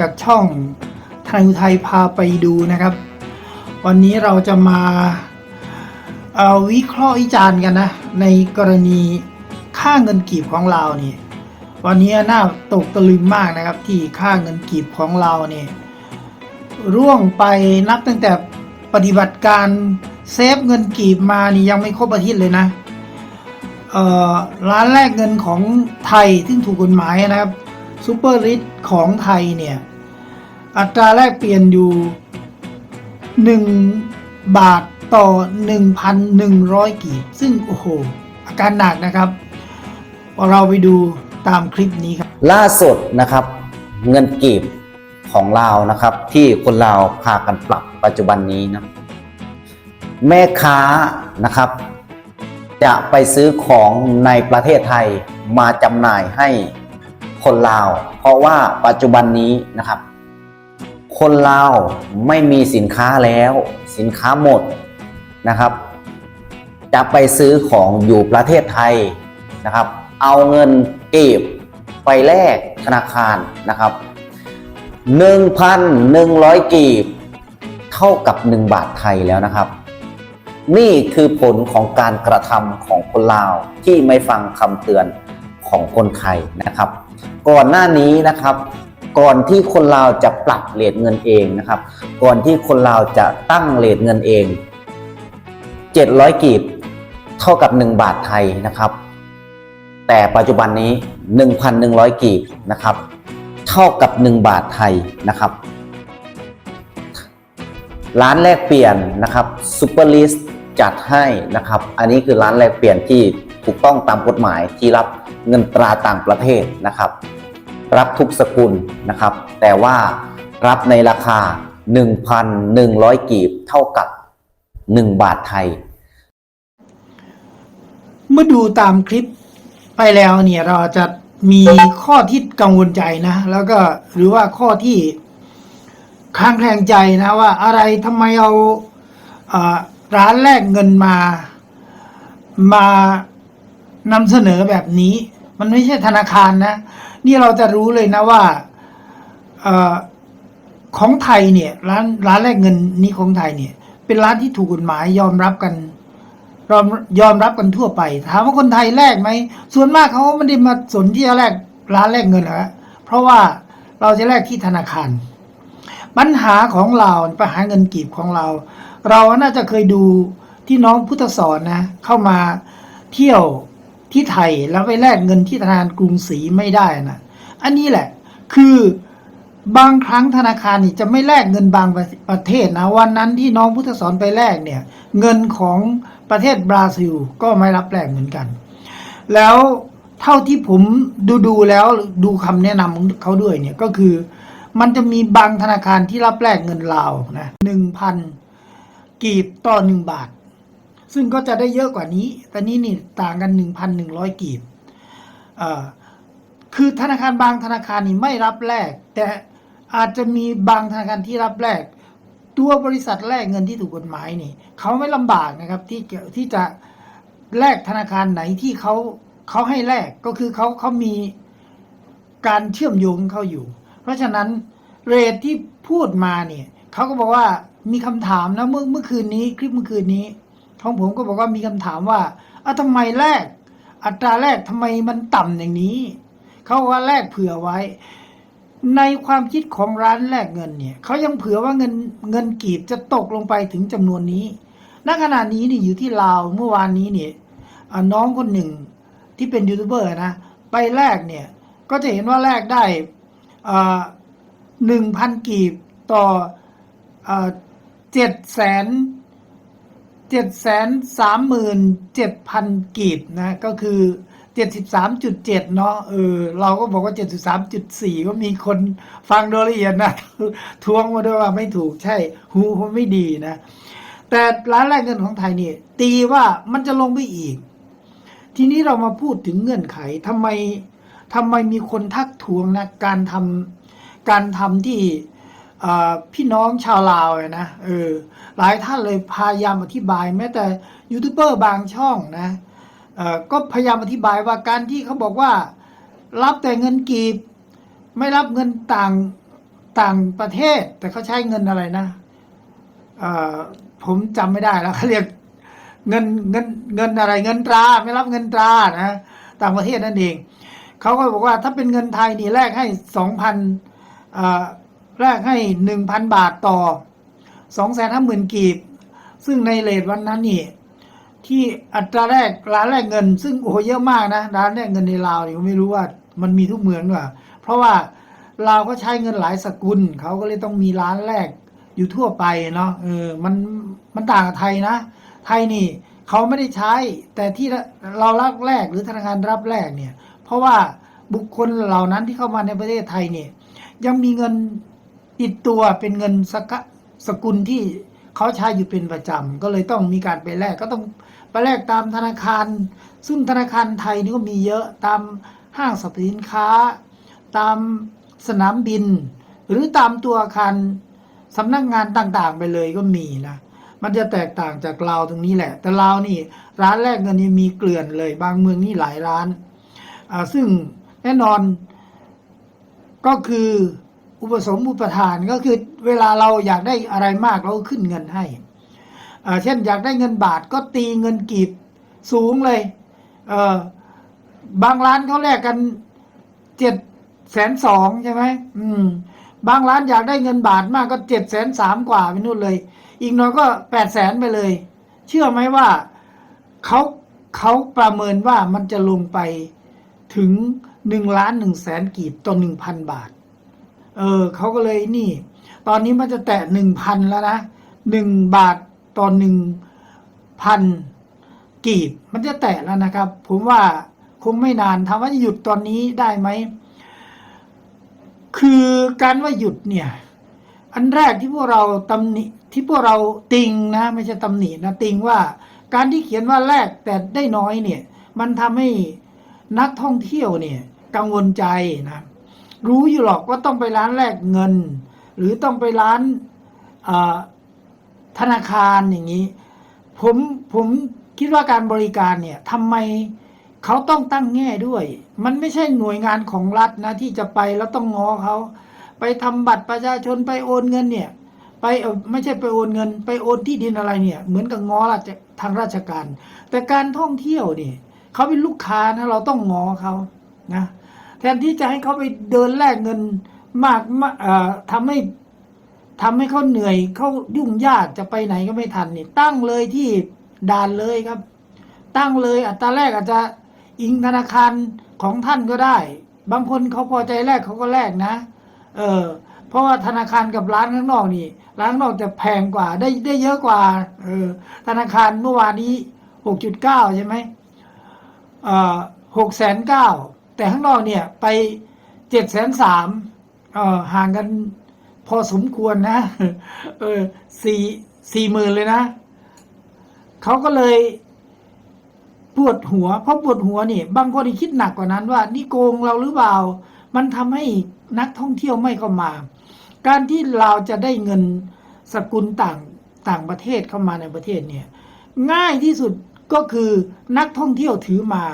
จากช่องทนายอุทัยพาไปดูนะครับ วันนี้เราจะมาเอ่อวิเคราะห์วิจารณ์กันนะ ในกรณีค่าเงินกีบของเรานี่ วันนี้น่าตกตะลึงมากนะครับ ที่ค่าเงินกีบของเราเนี่ยร่วงไปนับตั้งแต่ปฏิบัติการเซฟเงินกีบมานี่ยังไม่ครบอาทิตย์เลยนะร้านแรกเงินของไทยซึ่งถูกกฎหมายนะครับ ซูเปอร์ริทของไทยเนี่ย อัตราแลกเปลี่ยนอยู่ 1 บาทต่อ 1,100 กีบ ซึ่งโอ้โห อาการหนักนะครับ เราไปดูตามคลิปนี้ครับ ล่าสุดนะครับ เงินกีบของลาวนะครับ ที่คนลาวพากันปรับปัจจุบันนี้นะแม่ค้านะครับ จะไปซื้อของในประเทศไทยมาจำหน่ายให้ คนลาว เพราะว่าปัจจุบันนี้นะครับ คนลาวไม่มีสินค้าแล้ว สินค้าหมดนะครับ จะไปซื้อของอยู่ประเทศไทยนะครับ เอาเงินเก็บไปแลกธนาคารนะครับ1,100 กีบ เท่ากับ 1 บาทไทยแล้วนะครับ นี่คือผลของการกระทำของคนลาวที่ไม่ฟังคำเตือนของคนไทยนะครับ ก่อนหน้านี้นะครับ ก่อนที่คนลาวจะปรับเลทเงินเองนะครับ ก่อนที่คนลาวจะตั้งเลทเงินเอง 700 กีบเท่ากับ 1 บาทไทยนะครับ แต่ปัจจุบันนี้ 1,100 กีบนะครับ เท่ากับ 1 บาทไทยนะครับร้านแลกเปลี่ยนนะครับซูเปอร์ลิสจัดให้นะครับ อันนี้คือร้านแลกเปลี่ยนที่ถูกต้องตามกฎหมายที่รับเงินตราต่างประเทศนะครับ รับทุกสกุลนะครับ แต่ว่ารับในราคา 1,100 กีบเท่ากับ 1 บาทไทย เมื่อดูตามคลิปไปแล้วเนี่ยเราจะมีข้อที่กังวลใจนะ แล้วก็หรือว่าข้อที่ค้างแคลงใจนะว่าอะไรทำไมเอาอ่อร้านแลกเงินมามานำเสนอแบบนี้ มันไม่ใช่ธนาคารนะ นี่เราจะรู้เลยนะว่าอของไทยเนี่ย ร้านร้านแลกเงินนี้ของไทยเนี่ย เป็นร้านที่ถูกกฎหมายยอมรับกันยอมยอมรับกันทั่วไป ถามว่าคนไทยแลกไหมส่วนมากเขาไม่ได้มาสนที่จะแลกร้านแลกเงินหรอกฮะเพราะว่าเราจะแลกที่ธนาคาร ปัญหาของเราปัญหาเงินกีบของเรา เราน่าจะเคยดูที่น้องพุทธสอนนะ เข้ามาเที่ยว ที่ไทยแล้วไปแลกเงินที่ธนาคารกรุงศรีไม่ได้นะอันนี้แหละคือบางครั้งธนาคารนี่จะไม่แลกเงินบางประประเทศนะวันนั้นที่น้องพุทธสอนไปแลกเนี่ย เงินของประเทศบราซิลก็ไม่รับแลกเหมือนกัน แล้วเท่าที่ผมดูดูแล้วดูคำแนะนำของเขาด้วยเนี่ยก็คือ มันจะมีบางธนาคารที่รับแลกเงินลาวนะหนึ่งพันกีบต่อหนึ่งบาท ซึ่งก็จะได้เยอะกว่านี้ แต่นี้นี่ต่างกันหนึ่งพันหนึ่งร้อยกีบคือธนาคารบางธนาคารนี่ไม่รับแลกแต่อาจจะมีบางธนาคารที่รับแลกตัวบริษัทแลกเงินที่ถูกกฎหมายนี่เขาไม่ลำบากนะครับที่ที่จะแลกธนาคารไหนที่เขาเขาให้แลกก็คือเขาเขามีการเชื่อมโยงของเขาอยู่ เพราะฉะนั้นเรทที่พูดมาเนี่ยเขาก็บอกว่ามีคำถามนะเมื่อเมื่อคืนนี้คลิปเมื่อคืนนี้ ของผมก็บอกว่ามีคำถามว่าอะทำไมแลกอัตราแลกทำไมมันต่ำอย่างนี้ เขาว่าแลกเผื่อไว้ ในความคิดของร้านแลกเงินเนี่ยเขายังเผื่อว่าเงินเงินกีบจะตกลงไปถึงจำนวนนี้ณขณะนี้นี่อยู่ที่ลาวเมื่อวานนี้เนี่ยน้องคนหนึ่งที่เป็นยูทูบเบอร์นะไปแลกเนี่ย ก็จะเห็นว่าแลกได้หนึ่งพันกีบต่อเจ็ดแสน เจ็ดแสนสามหมื่นเจ็ดพันกีบนะ ก็คือเจ็ดสิบสามจุดเจ็ดเนาะเออเราก็บอกว่าเจ็ดสิบสามจุดสี่ก็มีคนฟังโดยละเอียดนะทวงมาด้วยว่าไม่ถูกใช่หูผมไม่ดีนะ แต่ร้านแรกเงินของไทยนี่ ตีว่ามันจะลงไปอีก ทีนี้เรามาพูดถึงเงื่อนไขทำไมทำไมมีคนทักทวงนะ การทำการทำที่ พี่น้องชาวลาวนะเออหลายท่านเลยพยายามอธิบาย แม้แต่ยูทูบเบอร์บางช่องนะก็พยายามอธิบายว่าการที่เขาบอกว่า รับแต่เงินกีบ ไม่รับเงินต่างต่างประเทศ แต่เขาใช้เงินอะไรนะผมจำไม่ได้แล้วเขาเรียกเงินเงินเงินอะไรเงินตรา ไม่รับเงินตรานะต่างประเทศนั่นเองเขาก็บอกว่าถ้าเป็นเงินไทยนี่แลกให้สองพัน แลกให้หนึ่งพันบาทต่อสองแสนห้าหมื่นกีบ ซึ่งในเลทวันนั้นนี่ที่อัตราแรกร้านแรกเงิน ซึ่งโอ้เยอะมากนะร้านแรกเงินในลาวนี่ก็ไม่รู้ว่ามันมีทุกเมืองด้วยเพราะว่าลาวก็ใช้เงินหลายสกุล เขาก็เลยต้องมีร้านแรกอยู่ทั่วไปเนาะเออมันมันต่างกับไทยนะ ไทยนี่เขาไม่ได้ใช้ แต่ที่เรารับแรกหรือธนาคารรับแรกเนี่ย เพราะว่าบุคคลเหล่านั้นที่เข้ามาในประเทศไทยเนี่ยยังมีเงิน ติดตัวเป็นเงินสกสกุลที่เขาใช้อยู่เป็นประจำก็เลยต้องมีการไปแลกก็ต้องไปแลกตามธนาคาร ซึ่งธนาคารไทยนี่ก็มีเยอะตามห้างสรรพสินค้า ตามสนามบิน หรือตามตัวอาคารสำนักงานต่างๆ ไปเลยก็มีนะมันจะแตกต่างจากลาวตรงนี้แหละ แต่ลาวนี่ ร้านแรกเงินนี่มีเกลื่อนเลย บางเมืองนี่หลายร้าน ซึ่งแน่นอนก็คือ อุปสมอุปทานก็คือเวลาเราอยากได้อะไรมากเราก็ขึ้นเงินให้ เช่นอยากได้เงินบาทก็ตีเงินกีบสูงเลยเบางร้านเขาแลกกันเจ็ดแสนสองใช่ไหมอืม บางร้านอยากได้เงินบาทมากก็เจ็ดแสนสามกว่าไปนู่นเลย อีกน่อยก็แปดแสนไปเลย เชื่อไหมว่าเขาเขาประเมินว่ามันจะลงไปถึงหนึ่งล้านหนึ่งแสนกีบต่อหนึ่งพันบาท เออเขาก็เลยนี่ ตอนนี้มันจะแตะหนึ่งพันแล้วนะหนึ่งบาทต่อหนึ่งพันกีบ มันจะแตะแล้วนะครับ ผมว่าคงไม่นานถามว่าจะหยุดตอนนี้ได้ไหม คือการว่าหยุดเนี่ย อันแรกที่พวกเราตำหนิที่พวกเราติงนะ ไม่ใช่ตำหนินะติงว่า การที่เขียนว่าแรกแต่ได้น้อยเนี่ย มันทำให้นักท่องเที่ยวเนี่ย กังวลใจนะ รู้อยู่หรอกว่าต้องไปร้านแลกเงิน หรือต้องไปร้านธนาคารอย่างนี้ ผมผมคิดว่าการบริการเนี่ยทำไมเขาต้องตั้งแง่ด้วย มันไม่ใช่หน่วยงานของรัฐนะที่จะไปแล้วต้องง้อเขาไปทำบัตรประชาชนไปโอนเงินเนี่ย ไปไม่ใช่ไปโอนเงิน ไปโอนที่ดินอะไรเนี่ย เหมือนกับง้อราชทางราชการ แต่การท่องเที่ยวเนี่ยเขาเป็นลูกค้านะเราต้องง้อเขานะ แทนที่จะให้เขาไปเดินแลกเงินมากมาเอ่อทำให้ทำให้เขาเหนื่อยเขายุ่งยากจะไปไหนก็ไม่ทันนี่ ตั้งเลยที่ด่านเลยครับ ตั้งเลยอัตราแรกอาจจะอิงธนาคารของท่านก็ได้ บางคนเขาพอใจแลกเขาก็แลกนะ เออเพราะว่าธนาคารกับร้านข้างนอกนี่ ร้านข้างนอกจะแพงกว่าได้ได้เยอะกว่า เออ ธนาคารเมื่อวานนี้หกจุดเก้าใช่ไหมเออหกแสนเก้า แต่ข้างนอกเนี่ยไปเจ็ดแสนสามเออห่างกันพอสมควรนะ เออสี่สี่หมื่นเลยนะ เขาก็เลยปวดหัว เพราะปวดหัวนี่ บางคนคิดหนักกว่านั้นว่า นี่โกงเราหรือเปล่า มันทำให้นักท่องเที่ยวไม่เข้ามา การที่เราจะได้เงินสกุลต่างต่างประเทศเข้ามาในประเทศเนี่ย ง่ายที่สุดก็คือนักท่องเที่ยวถือมา